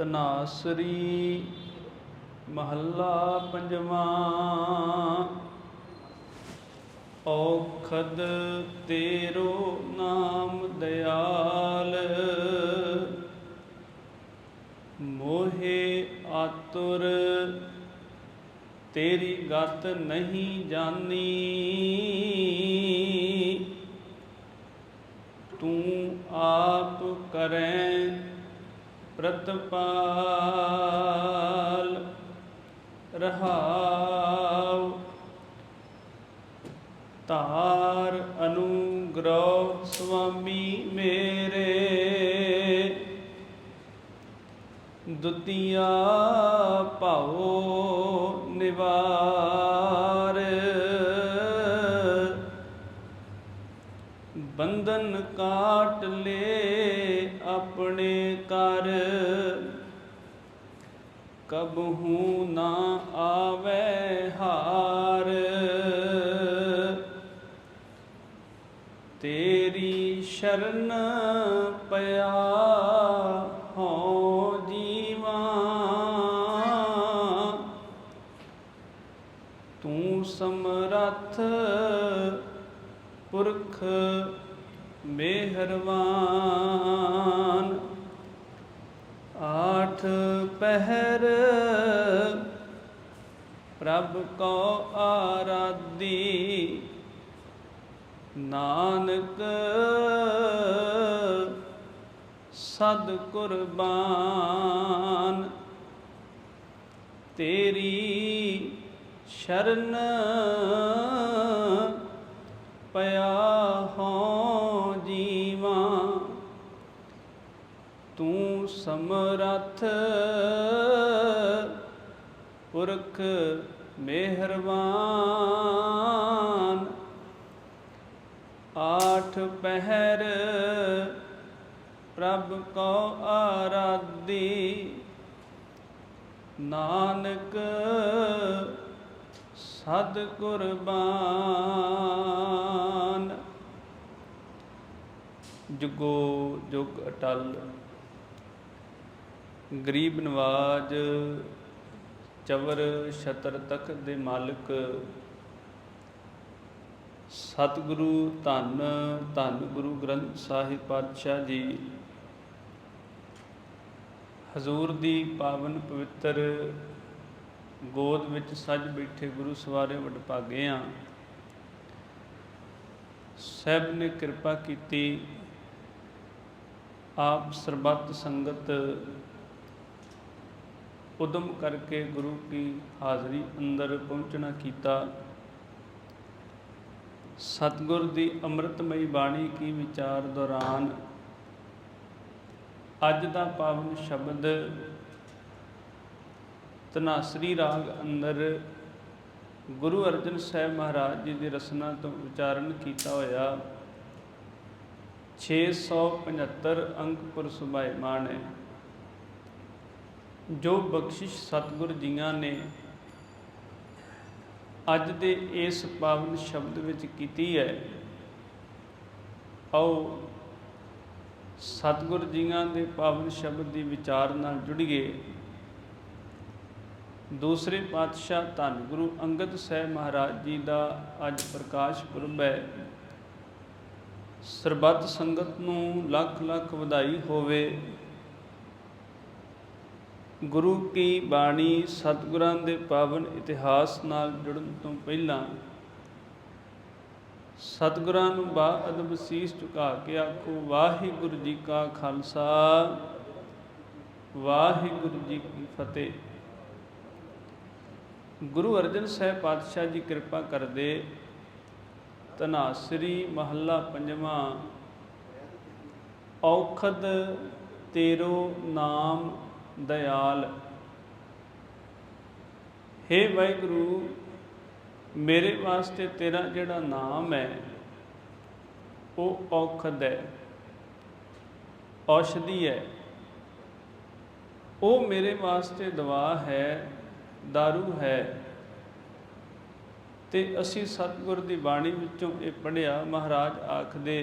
ਤਨਾਸਰੀ ਮਹੱਲਾ ਪੰਜਵਾਂ। ਔਖਦ ਤੇਰੋ ਨਾਮ ਦਿਆਲ, ਮੋਹੇ ਆਤੁਰ, ਤੇਰੀ ਗਤ ਨਹੀਂ ਜਾਣੀ ਤੂੰ ਆਪ ਕਰੈ ਪ੍ਰਤਪਾਲ ਰਹਾਉ। ਤਾਰ ਅਨੁਗ੍ਰਹ ਸੁਆਮੀ ਮੇਰੇ। ਦੁਤੀਆ ਭਾਉ ਨਿਵਾਰ। ਬੰਧਨ ਕਾਟ ਲੈ ਆਪਣੇ ਕਰ। ਕਬਹੂ ਨਾ ਆਵੇ ਹਾਰ। ਤੇਰੀ ਸ਼ਰਨ ਪਿਆ ਹੋ ਜੀਵਾ। ਤੂੰ ਸਮਰੱਥ ਪੁਰਖ ਮਿਹਰਬਾਨ ਆਠ ਪਹਿਰ। ਪ੍ਰਭ ਕੋ ਆਰਾਧੀ ਨਾਨਕ ਸਦ ਕੁਰਬਾਨ। ਤੇਰੀ ਸ਼ਰਨ ਪਿਆ ਹੋ ਜੀਵਾ। ਤੂੰ ਸਮਰੱਥ। ਪੁਰਖ ਮਿਹਰਬਾਨ। ਆਠ ਪਹਿਰ ਪ੍ਰਭ ਕੋ ਆਰਾਧੀ। ਨਾਨਕ ਸਦ ਕੁਰਬਾਨ। ਜੁਗੋ ਜੁਗ ਅਟਲ। ਗਰੀਬ ਨਵਾਜ ਚਵਰ ਛਤਰ ਤਖਤ ਦੇ ਮਾਲਕ। ਸਤਿਗੁਰੂ ਧੰਨ ਧੰਨ ਗੁਰੂ ਗ੍ਰੰਥ ਸਾਹਿਬ ਪਾਤਸ਼ਾਹ ਜੀ। ਹਜ਼ੂਰ ਦੀ ਪਾਵਨ ਪਵਿੱਤਰ ਗੋਦ ਵਿੱਚ ਸੱਜ ਬੈਠੇ ਗੁਰੂ ਸਵਾਰੇ ਵਡਭਾਗੇ ਆ। ਸਭ ਨੇ ਕਿਰਪਾ ਕੀਤੀ। ਆਪ ਸਰਬੱਤ ਸੰਗਤ ਉਦਮ ਕਰਕੇ ਗੁਰੂ ਕੀ ਹਾਜ਼ਰੀ ਅੰਦਰ ਪਹੁੰਚਣਾ ਕੀਤਾ। ਸਤਗੁਰ ਦੀ ਅੰਮ੍ਰਿਤਮਈ ਬਾਣੀ ਕੀ ਵਿਚਾਰ ਦੌਰਾਨ ਅੱਜ ਦਾ ਪਾਵਨ ਸ਼ਬਦ ਤਨਾਸਰੀ ਰਾਗ ਅੰਦਰ ਗੁਰੂ ਅਰਜਨ ਸਾਹਿਬ ਮਹਾਰਾਜ ਜੀ ਦੀ ਰਸਨਾ ਤੋਂ ਉਚਾਰਨ ਕੀਤਾ ਹੋਇਆ। 675 ਅੰਕ ਪੁਰ ਸੁਭਾਇਮਾਨ ਹੈ। ਜੋ ਬਖਸ਼ਿਸ਼ ਸਤਿਗੁਰ ਜੀਆਂ ਨੇ ਅੱਜ ਦੇ ਇਸ ਪਾਵਨ ਸ਼ਬਦ ਵਿੱਚ ਕੀਤੀ ਹੈ, ਆਓ ਸਤਿਗੁਰ ਜੀਆਂ ਦੇ ਪਾਵਨ ਸ਼ਬਦ ਦੀ ਵਿਚਾਰ ਨਾਲ ਜੁੜੀਏ। ਦੂਸਰੇ ਪਾਤਸ਼ਾਹ ਧੰਨ ਗੁਰੂ ਅੰਗਦ ਸਾਹਿਬ ਮਹਾਰਾਜ ਜੀ ਦਾ ਅੱਜ ਪ੍ਰਕਾਸ਼ ਪੁਰਬ ਹੈ। ਸਰਬੱਤ ਸੰਗਤ ਨੂੰ ਲੱਖ ਲੱਖ ਵਧਾਈ ਹੋਵੇ। ਗੁਰੂ ਕੀ ਬਾਣੀ ਸਤਿਗੁਰਾਂ ਦੇ ਪਾਵਨ ਇਤਿਹਾਸ ਨਾਲ ਜੁੜਨ ਤੋਂ ਪਹਿਲਾਂ ਸਤਿਗੁਰਾਂ ਨੂੰ ਬਾ ਅਦਬ ਸੀਸ ਝੁਕਾ ਕੇ ਆਖੋ, ਵਾਹਿਗੁਰੂ ਜੀ ਕਾ ਖਾਲਸਾ, ਵਾਹਿਗੁਰੂ ਜੀ ਕੀ ਫਤਿਹ। ਗੁਰੂ ਅਰਜਨ ਸਾਹਿਬ ਪਾਤਸ਼ਾਹ ਜੀ ਕਿਰਪਾ ਕਰਦੇ ਤਨਾਸਰੀ ਮਹੱਲਾ ਪੰਜਵਾਂ, ਔਖਦ ਤੇਰੋ ਨਾਮ ਦਇਆਲ हे ਵਾਹਿਗੁਰੂ ਮੇਰੇ ਵਾਸਤੇ ਤੇਰਾ ਜਿਹੜਾ ਨਾਮ ਹੈ ਉਹ ਔਖਦ ਹੈ ਔਸ਼ਧੀ ਹੈ ਉਹ ਮੇਰੇ ਵਾਸਤੇ ਦਵਾ ਹੈ दारू ਹੈ ਤੇ ਅਸੀਂ ਸਤਿਗੁਰ ਦੀ ਬਾਣੀ ਵਿੱਚੋਂ ਇਹ ਪੜਿਆ ਮਹਾਰਾਜ ਆਖਦੇ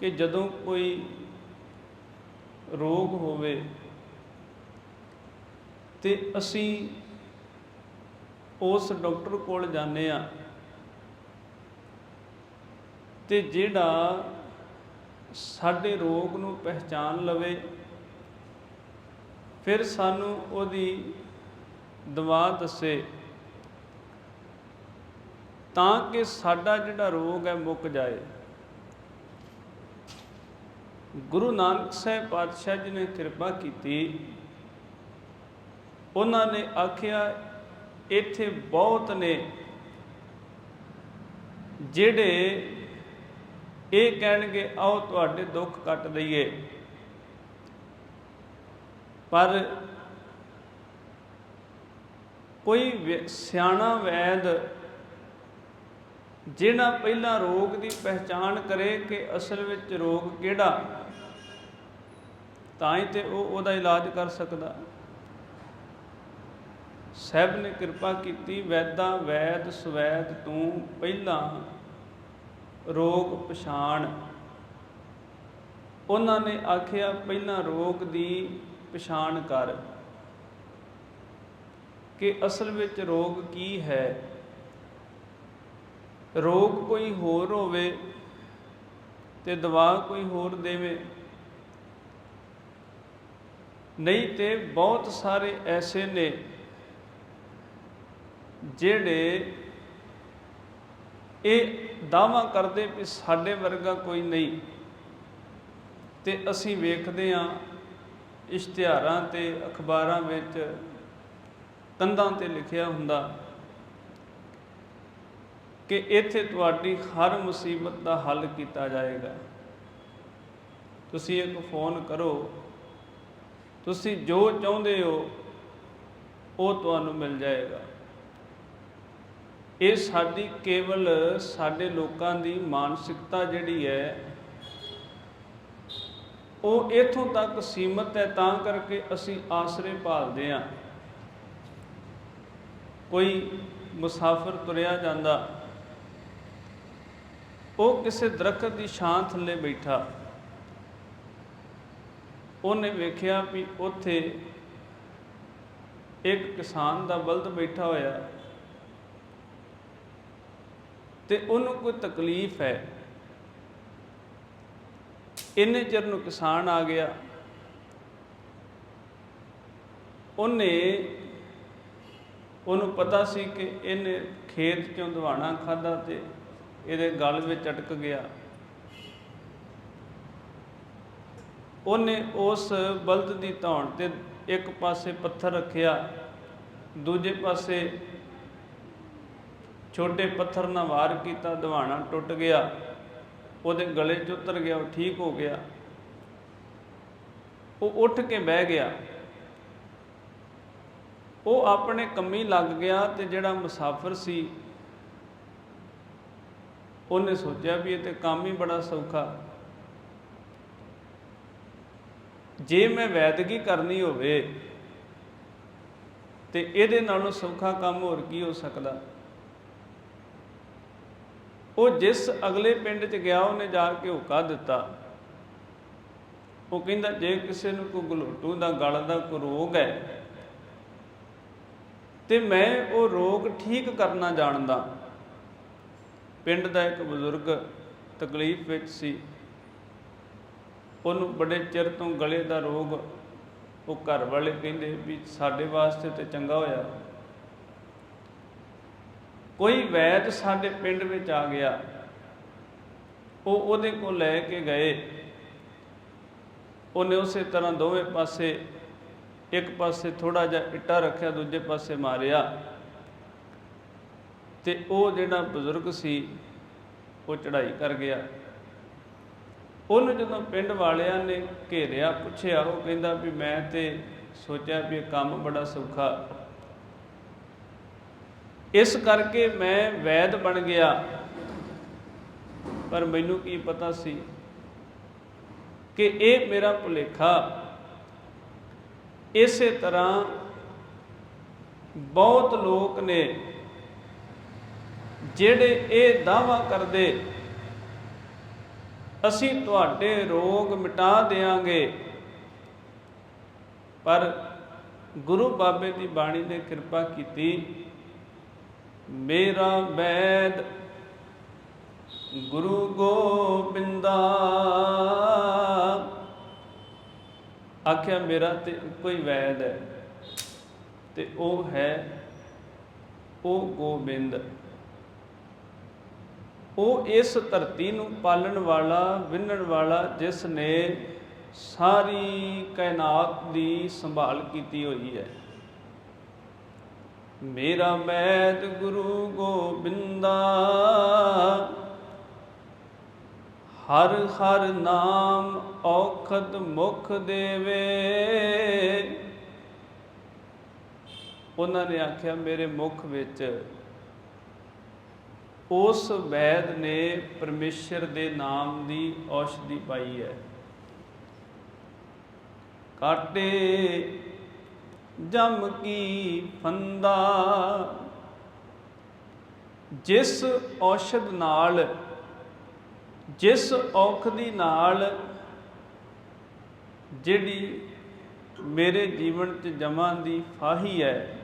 ਕਿ ਜਦੋਂ ਕੋਈ ਰੋਗ ਹੋਵੇ ਤੇ ਅਸੀਂ ਉਸ ਡਾਕਟਰ ਕੋਲ ਜਾਂਦੇ ਆ ਤੇ ਜਿਹੜਾ ਸਾਡੇ ਰੋਗ ਨੂੰ ਪਹਿਚਾਨ ਲਵੇ, ਫਿਰ ਸਾਨੂੰ ਉਹਦੀ ਦਵਾ ਦੱਸੇ। ਤਾਂ ਕਿ ਸਾਡਾ ਜਿਹੜਾ ਰੋਗ ਹੈ ਮੁੱਕ ਜਾਏ। ਗੁਰੂ ਨਾਨਕ ਸਾਹਿਬ ਪਾਤਸ਼ਾਹ ਜੀ ਨੇ ਕਿਰਪਾ ਕੀਤੀ। ਉਹਨਾਂ ਨੇ ਆਖਿਆ, ਇੱਥੇ ਬਹੁਤ ਨੇ ਜਿਹੜੇ ਇਹ ਕਹਿਣਗੇ, ਆਓ ਤੁਹਾਡੇ ਦੁੱਖ ਕੱਟ ਦਈਏ। ਪਰ ਕੋਈ ਸਿਆਣਾ ਵੈਦ ਜਿਹੜਾ ਪਹਿਲਾਂ ਰੋਗ ਦੀ ਪਹਿਚਾਣ ਕਰੇ ਕਿ ਅਸਲ ਵਿੱਚ ਰੋਗ ਕਿਹੜਾ? ਤਾਂ ਹੀ ਤੇ ਉਹ ਉਹਦਾ ਇਲਾਜ ਕਰ ਸਕਦਾ। ਸਹਿਬ ਨੇ ਕਿਰਪਾ ਕੀਤੀ, ਵੈਦਾਂ ਵੈਦ ਸਵੈਦ ਤੋਂ ਪਹਿਲਾਂ ਰੋਗ ਪਛਾਣ। ਉਹਨਾਂ ਨੇ ਆਖਿਆ, ਪਹਿਲਾਂ ਰੋਗ ਦੀ ਪਛਾਣ ਕਰ। ਕਿ ਅਸਲ ਵਿੱਚ ਰੋਗ ਕੀ ਹੈ? ਰੋਗ ਕੋਈ ਹੋਰ ਹੋਵੇ ਤੇ ਦਵਾ ਕੋਈ ਹੋਰ ਦੇਵੇ। ਨਹੀਂ ਤੇ ਬਹੁਤ ਸਾਰੇ ਐਸੇ ਨੇ ਜਿਹੜੇ ਇਹ ਦਾਵਾ ਕਰਦੇ ਵੀ ਸਾਡੇ ਵਰਗਾ ਕੋਈ ਨਹੀਂ। ਤੇ ਅਸੀਂ ਵੇਖਦੇ ਹਾਂ ਇਸ਼ਤਿਹਾਰਾਂ ਤੇ ਅਖਬਾਰਾਂ ਵਿੱਚ ਕੰਧਾਂ ਤੇ ਲਿਖਿਆ ਹੁੰਦਾ ਕਿ ਇੱਥੇ ਤੁਹਾਡੀ ਹਰ ਮੁਸੀਬਤ ਦਾ ਹੱਲ ਕੀਤਾ ਜਾਏਗਾ। ਤੁਸੀਂ ਇੱਕ ਫੋਨ ਕਰੋ। ਤੁਸੀਂ ਜੋ ਚਾਹੁੰਦੇ ਹੋ, ਉਹ ਤੁਹਾਨੂੰ ਮਿਲ ਜਾਏਗਾ। ਇਹ ਸਾਡੀ ਕੇਵਲ ਸਾਡੇ ਲੋਕਾਂ ਦੀ ਮਾਨਸਿਕਤਾ ਜਿਹੜੀ ਹੈ, ਉਹ ਇਥੋਂ ਤੱਕ ਸੀਮਤ ਹੈ, ਤਾਂ ਕਰਕੇ ਅਸੀਂ ਆਸਰੇ ਭਾਲਦੇ ਹਾਂ। ਕੋਈ ਮੁਸਾਫਰ ਤੁਰਿਆ ਜਾਂਦਾ, ਉਹ ਕਿਸੇ ਦਰਖਤ ਦੀ ਛਾਂ ਥੱਲੇ ਬੈਠਾ। ਉਹਨੇ ਵੇਖਿਆ ਵੀ ਉੱਥੇ ਇੱਕ ਕਿਸਾਨ ਦਾ ਬਲਦ ਬੈਠਾ ਹੋਇਆ ਤੇ ਉਹਨੂੰ ਕੋਈ ਤਕਲੀਫ ਹੈ। ਇੰਨੇ ਚਿਰ ਨੂੰ ਕਿਸਾਨ ਆ ਗਿਆ। ਉਹਨੇ ਉਹਨੂੰ ਪਤਾ ਸੀ ਕਿ ਇਹਨੇ ਖੇਤ ਚੋਂ ਦਵਾਣਾ ਖਾਦਾ ਤੇ ਇਹਦੇ ਗਲ ਵਿੱਚ ਅਟਕ ਗਿਆ। ਉਹਨੇ ਉਸ ਬਲਦ ਦੀ ਧੌਣ ਤੇ ਇੱਕ ਪਾਸੇ ਪੱਥਰ ਰੱਖਿਆ, ਦੂਜੇ ਪਾਸੇ ਛੋਟੇ ਪੱਥਰ ਨਾਲ ਵਾਰ ਕੀਤਾ, ਦਵਾਣਾ ਟੁੱਟ ਗਿਆ, ਉਹਦੇ ਗਲੇ 'ਚ ਉਤਰ ਗਿਆ, ਉਹ ਠੀਕ ਹੋ ਗਿਆ। ਉਹ ਉੱਠ ਕੇ ਬਹਿ ਗਿਆ। ਉਹ ਆਪਣੇ ਕੰਮੀ ਲੱਗ ਗਿਆ ਤੇ ਜਿਹੜਾ ਮੁਸਾਫਰ ਸੀ, ਉਹਨੇ ਸੋਚਿਆ ਵੀ ਇਹ ਤੇ ਕੰਮ ਹੀ ਬੜਾ ਸੌਖਾ। ਜੇ ਮੈਂ ਵੈਦਗੀ ਕਰਨੀ ਹੋਵੇ ਤੇ ਇਹਦੇ ਨਾਲੋਂ ਸੌਖਾ ਕੰਮ ਹੋਰ ਕੀ ਹੋ ਸਕਦਾ? ਉਹ ਜਿਸ ਅਗਲੇ ਪਿੰਡ 'ਚ ਗਿਆ, ਉਹਨੇ ਜਾ ਕੇ ਹੁਕਾ ਦਿੱਤਾ। ਉਹ ਕਹਿੰਦਾ, ਜੇ ਕਿਸੇ ਨੂੰ ਕੋਈ ਗਲੋਟੂ ਦਾ, ਗਲ ਦਾ ਕੋਈ ਰੋਗ ਹੈ ਤੇ ਮੈਂ ਉਹ ਰੋਗ ਠੀਕ ਕਰਨਾ ਜਾਣਦਾ। ਪਿੰਡ ਦਾ ਇੱਕ ਬਜ਼ੁਰਗ ਤਕਲੀਫ ਵਿੱਚ ਸੀ। ਉਹਨੂੰ ਬੜੇ ਚਿਰ ਤੋਂ ਗਲੇ ਦਾ ਰੋਗ ਉਹ ਘਰ ਵਾਲੇ ਕਹਿੰਦੇ ਵੀ ਸਾਡੇ ਵਾਸਤੇ ਤੇ ਚੰਗਾ ਹੋਇਆ। ਕੋਈ ਵੈਦ ਸਾਡੇ ਪਿੰਡ ਵਿੱਚ ਆ ਗਿਆ। ਉਹ ਉਹਦੇ ਕੋਲ ਲੈ ਕੇ ਗਏ। ਉਹਨੇ ਉਸੇ ਤਰ੍ਹਾਂ ਦੋਵੇਂ ਪਾਸੇ ਇੱਕ ਪਾਸੇ ਥੋੜਾ ਜਿਹਾ ਇੱਟਾ ਰੱਖਿਆ, ਦੂਜੇ ਪਾਸੇ ਮਾਰਿਆ। ਤੇ ਉਹ ਜਿਹੜਾ ਬਜ਼ੁਰਗ ਸੀ, ਉਹ ਚੜ੍ਹਾਈ ਕਰ ਗਿਆ। ਉਹਨੂੰ ਜਦੋਂ ਪਿੰਡ ਵਾਲਿਆਂ ਨੇ ਘੇਰਿਆ, ਪੁੱਛਿਆ, ਉਹ ਕਹਿੰਦਾ ਵੀ ਮੈਂ ਤੇ ਸੋਚਿਆ ਵੀ ਇਹ ਕੰਮ ਬੜਾ ਸੌਖਾ। ਇਸ ਕਰਕੇ ਮੈਂ ਵੈਦ ਬਣ ਗਿਆ। ਪਰ ਮੈਨੂੰ ਕੀ ਪਤਾ ਸੀ ਕਿ ਇਹ ਮੇਰਾ ਭੁਲੇਖਾ। ਇਸੇ ਤਰ੍ਹਾਂ ਬਹੁਤ ਲੋਕ ਨੇ ਜਿਹੜੇ ਇਹ ਦਾਵਾ ਕਰਦੇ ਅਸੀਂ ਤੁਹਾਡੇ ਰੋਗ ਮਿਟਾ ਦੇਾਂਗੇ ਪਰ ਗੁਰੂ ਬਾਬੇ ਦੀ ਬਾਣੀ ਨੇ ਕਿਰਪਾ ਕੀਤੀ, ਮੇਰਾ ਵੈਦ ਗੁਰੂ ਗੋਬਿੰਦਾ। ਆਖਿਆ, ਮੇਰਾ ਤੇ ਕੋਈ ਵੈਦ ਹੈ ਤੇ ਉਹ ਹੈ, ਉਹ ਗੋਬਿੰਦ। ਉਹ ਇਸ ਧਰਤੀ ਨੂੰ ਪਾਲਣ ਵਾਲਾ ਵਿੰਨਣ ਵਾਲਾ, ਜਿਸ ਨੇ ਸਾਰੀ ਕਾਇਨਾਤ ਦੀ ਸੰਭਾਲ ਕੀਤੀ ਹੋਈ ਹੈ। ਮੇਰਾ ਮੈਦ ਗੁਰੂ ਗੋਬਿੰਦਾ, ਹਰ ਹਰ ਨਾਮ ਔਖਦ ਮੁਖ ਦੇਵੇ। ਉਹਨਾਂ ਨੇ ਆਖਿਆ, ਮੇਰੇ ਮੁਖ ਵਿੱਚ ਉਸ ਵੈਦ ਨੇ ਪਰਮੇਸ਼ਰ ਦੇ ਨਾਮ ਦੀ ਔਸ਼ਧੀ ਪਾਈ ਹੈ। ਕਾਟੇ ਜਮ ਕੀ ਫੰਦਾ। ਜਿਸ ਔਸ਼ਧ ਨਾਲ, ਜਿਸ ਔਖਦੀ ਨਾਲ ਜਿਹੜੀ ਮੇਰੇ ਜੀਵਨ 'ਚ ਜਮਾਂ ਦੀ ਫਾਹੀ ਹੈ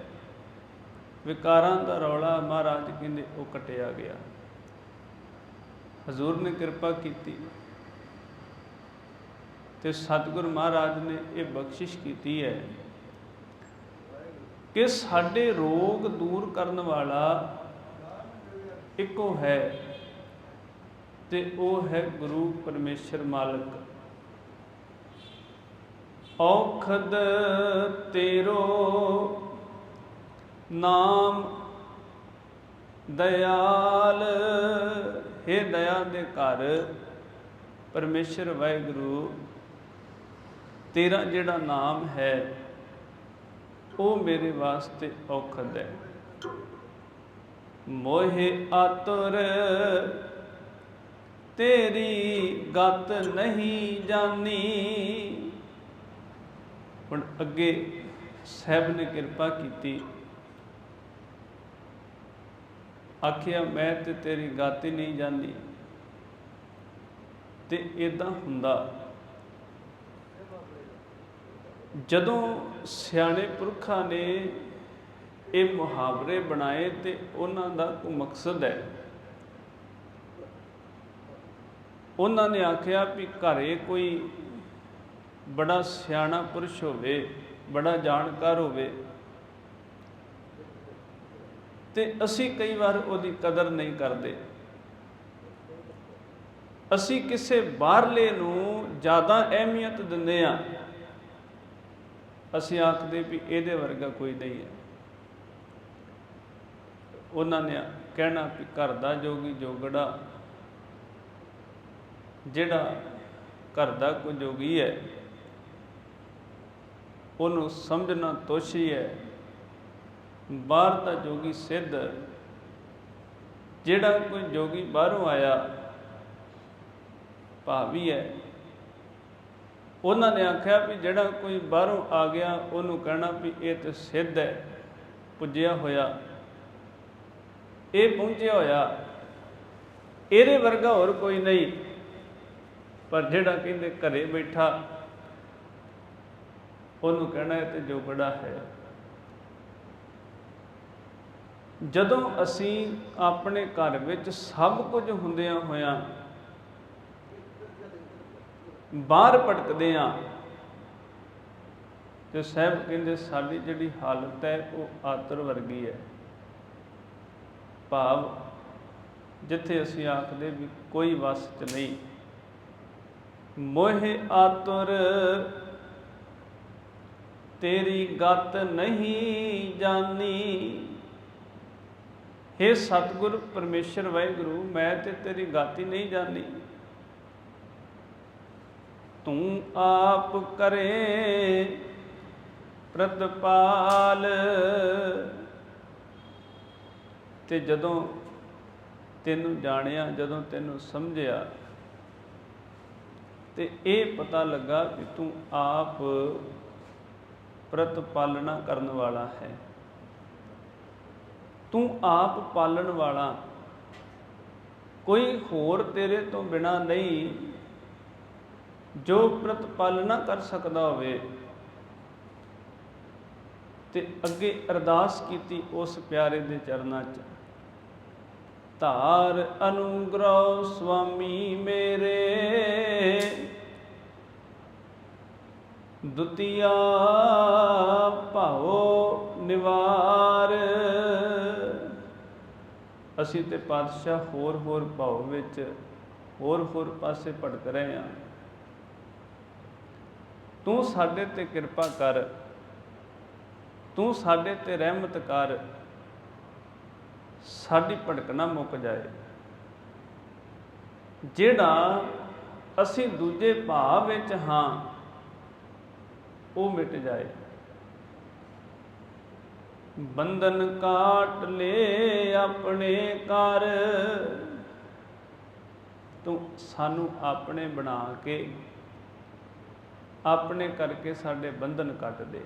ਵਿਕਾਰਾਂ ਦਾ ਰੌਲਾ ਮਹਾਰਾਜ ਕਹਿੰਦੇ ਉਹ ਕਟਿਆ ਗਿਆ। ਹਜ਼ੂਰ ਨੇ ਕਿਰਪਾ ਕੀਤੀ ਤੇ ਸਤਿਗੁਰ ਮਹਾਰਾਜ ਨੇ ਇਹ ਬਖਸ਼ਿਸ਼ ਕੀਤੀ ਹੈ ਕਿ ਸਾਡੇ ਰੋਗ ਦੂਰ ਕਰਨ ਵਾਲਾ ਇੱਕੋ ਹੈ ਤੇ ਉਹ ਹੈ ਗੁਰੂ ਪਰਮੇਸ਼ਰ ਮਾਲਕ। ਔਖਦ ਤੇਰੋ ਨਾਮ ਦਇਆਲ, ਹੈ ਦਇਆ ਦੇ ਘਰ, ਪਰਮੇਸ਼ਰ ਵਾਹਿਗੁਰੂ, ਤੇਰਾ ਜਿਹੜਾ ਨਾਮ ਹੈ, ਉਹ ਮੇਰੇ ਵਾਸਤੇ ਔਖਦ ਹੈ। ਮੋਹਿ ਆਤੁਰ ਤੇਰੀ ਗਤ ਨਹੀਂ ਜਾਣੀ ਹੁਣ ਅੱਗੇ ਸਹਿਬ ਨੇ ਕਿਰਪਾ ਕੀਤੀ। ਆਖਿਆ, ਮੈਂ ਤੇ ਤੇਰੀ ਗਤ ਨਹੀਂ ਜਾਣੀ ਤੇ ਇਦਾਂ ਹੁੰਦਾ, ਜਦੋਂ ਸਿਆਣੇ ਪੁਰਖਾਂ ਨੇ ਇਹ ਮੁਹਾਵਰੇ ਬਣਾਏ ਤੇ ਉਹਨਾਂ ਦਾ ਕੋਈ ਮਕਸਦ ਹੈ। ਉਹਨਾਂ ਨੇ ਆਖਿਆ ਵੀ ਘਰੇ ਕੋਈ ਬੜਾ ਸਿਆਣਾ ਪੁਰਸ਼ ਹੋਵੇ, ਬੜਾ ਜਾਣਕਾਰ ਹੋਵੇ ਤੇ ਅਸੀਂ ਕਈ ਵਾਰ ਉਹਦੀ ਕਦਰ ਨਹੀਂ ਕਰਦੇ। ਅਸੀਂ ਕਿਸੇ ਬਾਹਰਲੇ ਨੂੰ ਜ਼ਿਆਦਾ ਅਹਿਮੀਅਤ ਦਿੰਦੇ ਆ ਅਸੀਂ ਆਖਦੇ ਵੀ ਇਹਦੇ ਵਰਗਾ ਕੋਈ ਨਹੀਂ ਹੈ। ਉਹਨਾਂ ਨੇ ਕਹਿਣਾ ਵੀ ਘਰ ਦਾ ਜੋਗੀ ਜੋਗੜਾ, ਜਿਹੜਾ ਘਰ ਦਾ ਕੋਈ ਜੋਗੀ ਹੈ, ਉਹਨੂੰ ਸਮਝਣਾ ਤੋਸ਼ੀ ਹੈ। ਬਾਹਰ ਤਾਂ ਜੋਗੀ ਸਿੱਧ। ਜਿਹੜਾ ਕੋਈ ਜੋਗੀ ਬਾਹਰੋਂ ਆਇਆ, ਭਾਵੀ ਹੈ। ਉਹਨਾਂ ਨੇ ਆਖਿਆ ਵੀ ਜਿਹੜਾ ਕੋਈ ਬਾਹਰੋਂ ਆ ਗਿਆ, ਉਹਨੂੰ ਕਹਿਣਾ ਵੀ ਇਹ ਤੇ ਸਿੱਧ ਹੈ, ਪੁੱਜਿਆ ਹੋਇਆ। ਇਹ ਪਹੁੰਚਿਆ ਹੋਇਆ। ਇਹਦੇ ਵਰਗਾ ਹੋਰ ਕੋਈ ਨਹੀਂ। ਪਰ ਜਿਹੜਾ ਕਹਿੰਦੇ ਘਰੇ ਬੈਠਾ, ਉਹਨੂੰ ਕਹਿਣਾ ਹੈ ਤੇ ਜੋ ਬੜਾ ਹੈ। ਜਦੋਂ ਅਸੀਂ ਆਪਣੇ ਘਰ ਵਿੱਚ ਸਭ ਕੁਝ ਹੁੰਦਿਆਂ ਹੋਇਆਂ ਬਾਹਰ ਭਟਕਦੇ ਆ ਤੇ ਸਾਹਿਬ ਕਹਿੰਦੇ, ਸਾਡੀ ਜਿਹੜੀ ਹਾਲਤ ਹੈ, ਉਹ ਆਤਰ ਵਰਗੀ ਹੈ। ਭਾਵ ਜਿੱਥੇ ਅਸੀਂ ਆਖਦੇ ਵੀ ਕੋਈ ਵਸ ਚ ਨਹੀਂ। ਮੋਹਿ ਆਤੁਰ, ਤੇਰੀ ਗਤ ਨਹੀਂ ਜਾਣੀ हे ਸਤਿਗੁਰ, ਪਰਮੇਸ਼ਰ, ਵਾਹਿਗੁਰੂ, ਮੈਂ ਤੇ ਤੇਰੀ ਗਾਤੀ ਨਹੀਂ ਜਾਣੀ। ਤੂੰ ਆਪ ਕਰੇ ਪ੍ਰਤਪਾਲ। ਤੇ ਜਦੋਂ ਤੈਨੂੰ ਜਾਣਿਆ, ਜਦੋਂ ਤੈਨੂੰ ਸਮਝਿਆ, ਤੇ ਇਹ ਪਤਾ ਲੱਗਾ ਕਿ ਤੂੰ ਆਪ ਪ੍ਰਤਪਾਲਣਾ ਕਰਨ ਵਾਲਾ ਹੈ। ਤੂੰ ਆਪ ਪਾਲਣ ਵਾਲਾ। ਕੋਈ ਹੋਰ ਤੇਰੇ ਤੋਂ ਬਿਨਾ ਨਹੀਂ, ਜੋ ਪ੍ਰਤਪਾਲਨਾ ਕਰ ਸਕਦਾ ਹੋਵੇ। ਤੇ ਅੱਗੇ ਅਰਦਾਸ ਕੀਤੀ ਉਸ ਪਿਆਰੇ ਦੇ ਚਰਨਾਂ 'ਚ। ਧਾਰ ਅਨੁਗ੍ਰਹ ਸੁਆਮੀ ਮੇਰੇ। ਦੁਤੀਆ ਭਾਉ ਨਿਵਾਰ। ਅਸੀਂ ਤੇ ਪਾਤਸ਼ਾਹ ਹੋਰ ਹੋਰ ਭਾਵ ਵਿੱਚ ਹੋਰ ਹੋਰ ਪਾਸੇ ਭਟਕ ਰਹੇ ਹਾਂ। ਤੂੰ ਸਾਡੇ ਤੇ ਕਿਰਪਾ ਕਰ, ਤੂੰ ਸਾਡੇ ਤੇ ਰਹਿਮਤ ਕਰ, ਸਾਡੀ ਭਟਕਣਾ ਮੁੱਕ ਜਾਏ। ਜਿਹੜਾ ਅਸੀਂ ਦੂਜੇ ਭਾਵ ਵਿੱਚ ਹਾਂ, ਉਹ ਮਿਟ ਜਾਏ। ਬੰਧਨ ਕਾਟ ਲੈ ਆਪਣੇ ਕਰ ਤੂੰ ਸਾਨੂੰ ਆਪਣੇ ਬਣਾ ਕੇ, ਆਪਣੇ ਕਰਕੇ ਸਾਡੇ ਬੰਧਨ ਕੱਟ ਦੇ।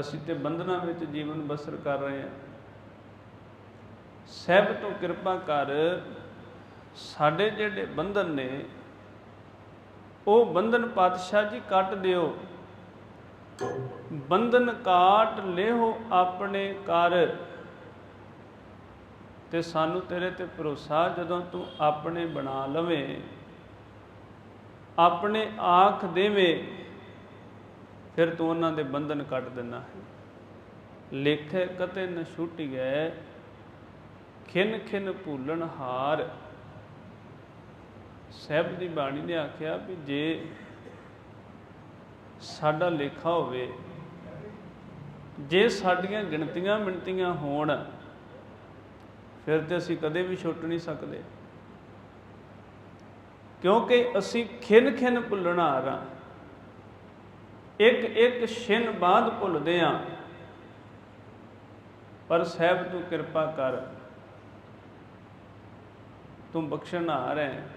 ਅਸੀਂ ਤੇ ਬੰਧਨਾਂ ਵਿੱਚ ਜੀਵਨ ਬਸਰ ਕਰ ਰਹੇ ਹਾਂ। ਸਹਿਬ ਤੋਂ ਕਿਰਪਾ ਕਰ, ਸਾਡੇ ਜਿਹੜੇ ਬੰਧਨ ਨੇ, ਉਹ ਬੰਧਨ ਪਾਤਸ਼ਾਹ ਜੀ ਕੱਟ ਦਿਓ। ਬੰਧਨ ਕਾਟ ਲਿਓ ਆਪਣੇ ਕਰ ਤੇ ਸਾਨੂੰ ਤੇਰੇ ਤੇ ਭਰੋਸਾ ਜਦੋਂ ਤੂੰ ਆਪਣੇ ਬਣਾ ਲਵੇਂ, ਆਪਣੇ ਆਖ ਦੇਵੇਂ, ਫਿਰ ਤੂੰ ਉਹਨਾਂ ਦੇ ਬੰਧਨ ਕੱਟ ਦਿੰਦਾ ਹੈ। ਲੇਖੇ ਕਤੇ ਨ ਗਏ ਖਿਨ ਖਿਨ ਭੁੱਲਣ ਹਾਰ। ਸਹਿਬ ਦੀ ਬਾਣੀ ਨੇ ਆਖਿਆ ਵੀ ਜੇ ਸਾਡਾ ਲੇਖਾ ਹੋਵੇ, ਜੇ ਸਾਡੀਆਂ ਗਿਣਤੀਆਂ ਮਿਣਤੀਆਂ ਹੋਣ, ਫਿਰ ਤੇ ਅਸੀਂ ਕਦੇ ਵੀ ਛੁੱਟ ਨਹੀਂ ਸਕਦੇ। ਕਿਉਂਕਿ ਅਸੀਂ ਖਿੰਨ ਖਿੰਨ ਭੁੱਲਣਾ ਆ ਇੱਕ ਇੱਕ ਛਿਨ ਬਾਅਦ ਭੁੱਲਦੇ ਆਂ। ਪਰ ਸਹਿਬ ਤੂੰ ਕਿਰਪਾ ਕਰ। ਤੂੰ ਬਖਸ਼ਣ ਆ ਹੈ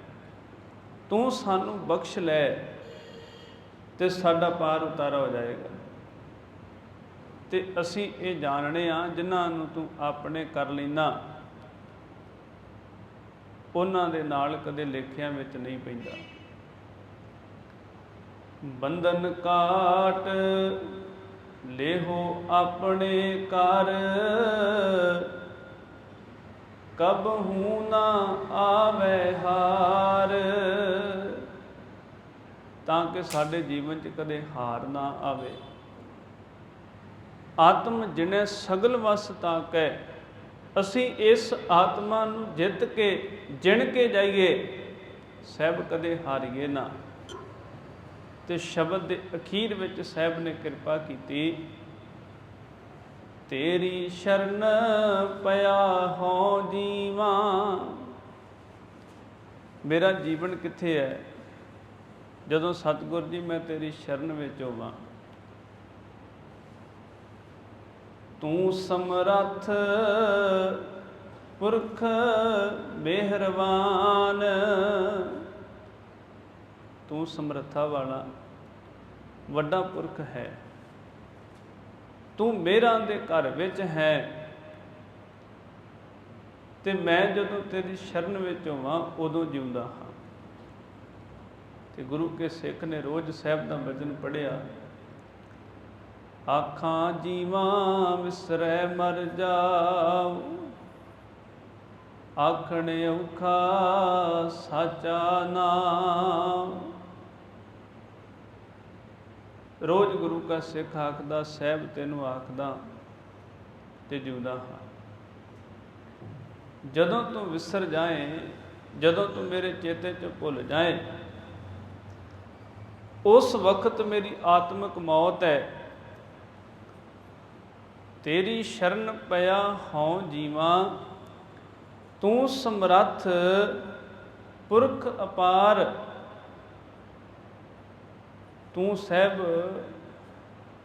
ਤੂੰ ਸਾਨੂੰ ਬਖਸ਼ ਲੈ। ਤੇ ਸਾਡਾ ਪਾਰ ਉਤਾਰਾ ਹੋ ਜਾਏਗਾ। ਤੇ ਅਸੀਂ ਇਹ ਜਾਣਨੇ ਆ, ਜਿਨ੍ਹਾਂ ਨੂੰ ਤੂੰ ਆਪਣੇ ਕਰ ਲੈਣਾ ਉਹਨਾਂ ਦੇ ਨਾਲ ਕਦੇ ਲੇਖਿਆਂ ਵਿੱਚ ਨਹੀਂ ਪੈਂਦਾ। ਬੰਧਨ ਕਾਟ ਲੇਹੋ ਆਪਣੇ ਕਰ ਕਬ ਹੂ ਨਾ ਆਵੇ ਹਾਰ। ਤਾਂ ਕਿ ਸਾਡੇ ਜੀਵਨ 'ਚ ਕਦੇ ਹਾਰ ਨਾ ਆਵੇ। ਆਤਮ ਜਿਨੇ ਸਗਲ ਵਸ ਤਾਕੈ ਅਸੀਂ ਇਸ ਆਤਮਾ ਨੂੰ ਜਿੱਤ ਕੇ ਜਿਣ ਕੇ ਜਾਈਏ, ਸਹਿਬ ਕਦੇ ਹਾਰੀਏ ਨਾ। ਤੇ ਸ਼ਬਦ ਦੇ ਅਖੀਰ ਵਿੱਚ ਸਹਿਬ ਨੇ ਕਿਰਪਾ ਕੀਤੀ, ਤੇਰੀ ਸ਼ਰਨ ਪਿਆ ਹੋ ਜੀਵਾ। ਮੇਰਾ ਜੀਵਨ ਕਿੱਥੇ ਹੈ? ਜਦੋਂ ਸਤਿਗੁਰ ਜੀ, ਮੈਂ ਤੇਰੀ ਸ਼ਰਨ ਵਿੱਚ ਹੋਵਾਂ। ਤੂੰ ਸਮਰੱਥ ਪੁਰਖ ਮਿਹਰਬਾਨ ਤੂੰ ਸਮਰੱਥਾ ਵਾਲਾ ਵੱਡਾ ਪੁਰਖ ਹੈ। ਤੂੰ ਮੇਰਾ ਦੇ ਘਰ ਵਿੱਚ ਹੈ। ਤੇ ਮੈਂ ਜਦੋਂ ਤੇਰੀ ਸ਼ਰਨ ਵਿੱਚ ਹੋਵਾਂ, ਉਦੋਂ ਜਿਉਂਦਾ ਹਾਂ। ਤੇ ਗੁਰੂ ਕੇ ਸਿੱਖ ਨੇ ਰੋਜ਼ ਸਾਹਿਬ ਦਾ ਵਚਨ ਪੜਿਆ ਆਖਾਂ ਜੀਵਾਂ ਵਿਸਰੈ ਮਰ ਜਾਉ, ਆਖਣ ਔਖਾ ਸਾਚਾ ਨਾਮ। ਰੋਜ਼ ਗੁਰੂ ਕਾ ਸਿੱਖ ਆਖਦਾ, ਸਹਿਬ ਤੈਨੂੰ ਆਖਦਾ ਤੇ ਜਿਉਂਦਾ ਹਾਂ। ਜਦੋਂ ਤੂੰ ਵਿਸਰ ਜਾਏ, ਜਦੋਂ ਤੂੰ ਮੇਰੇ ਚੇਤੇ ਚ ਭੁੱਲ ਜਾਏ ਉਸ ਵਕਤ ਮੇਰੀ ਆਤਮਿਕ ਮੌਤ ਹੈ। ਤੇਰੀ ਸ਼ਰਨ ਪਿਆ ਹਉ ਜੀਵਾ, ਤੂੰ ਸਮਰੱਥ ਪੁਰਖ ਅਪਾਰ। ਤੂੰ ਸਹਿਬ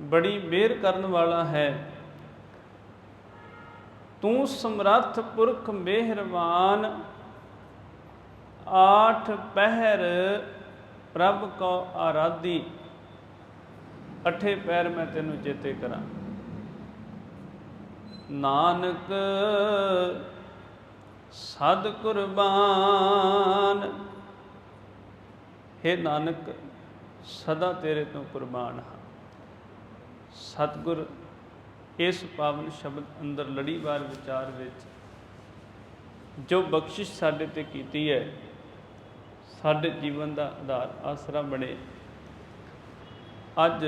ਬੜੀ ਮਿਹਰ ਕਰਨ ਵਾਲਾ ਹੈ। ਤੂੰ ਸਮਰੱਥ ਪੁਰਖ ਮਿਹਰਬਾਨ ਆਠ ਪਹਿਰ ਪ੍ਰਭ ਕੋ ਆਰਾਧੀ ਅਠੇ ਪੈਰ ਮੈਂ ਤੈਨੂੰ ਚੇਤੇ ਕਰਾਂ। ਨਾਨਕ ਸਦ ਕੁਰਬਾਨ, ਹੈ ਨਾਨਕ, ਸਦਾ ਤੇਰੇ ਤੋਂ ਕੁਰਬਾਨ ਹਾਂ। ਸਤਿਗੁਰ, ਇਸ ਪਾਵਨ ਸ਼ਬਦ ਅੰਦਰ ਲੜੀਵਾਰ ਵਿਚਾਰ ਵਿੱਚ ਜੋ ਬਖਸ਼ਿਸ਼ ਸਾਡੇ ਤੇ ਕੀਤੀ ਹੈ ਸਾਡੇ ਜੀਵਨ ਦਾ ਆਧਾਰ ਆਸਰਾ ਬਣੇ। ਅੱਜ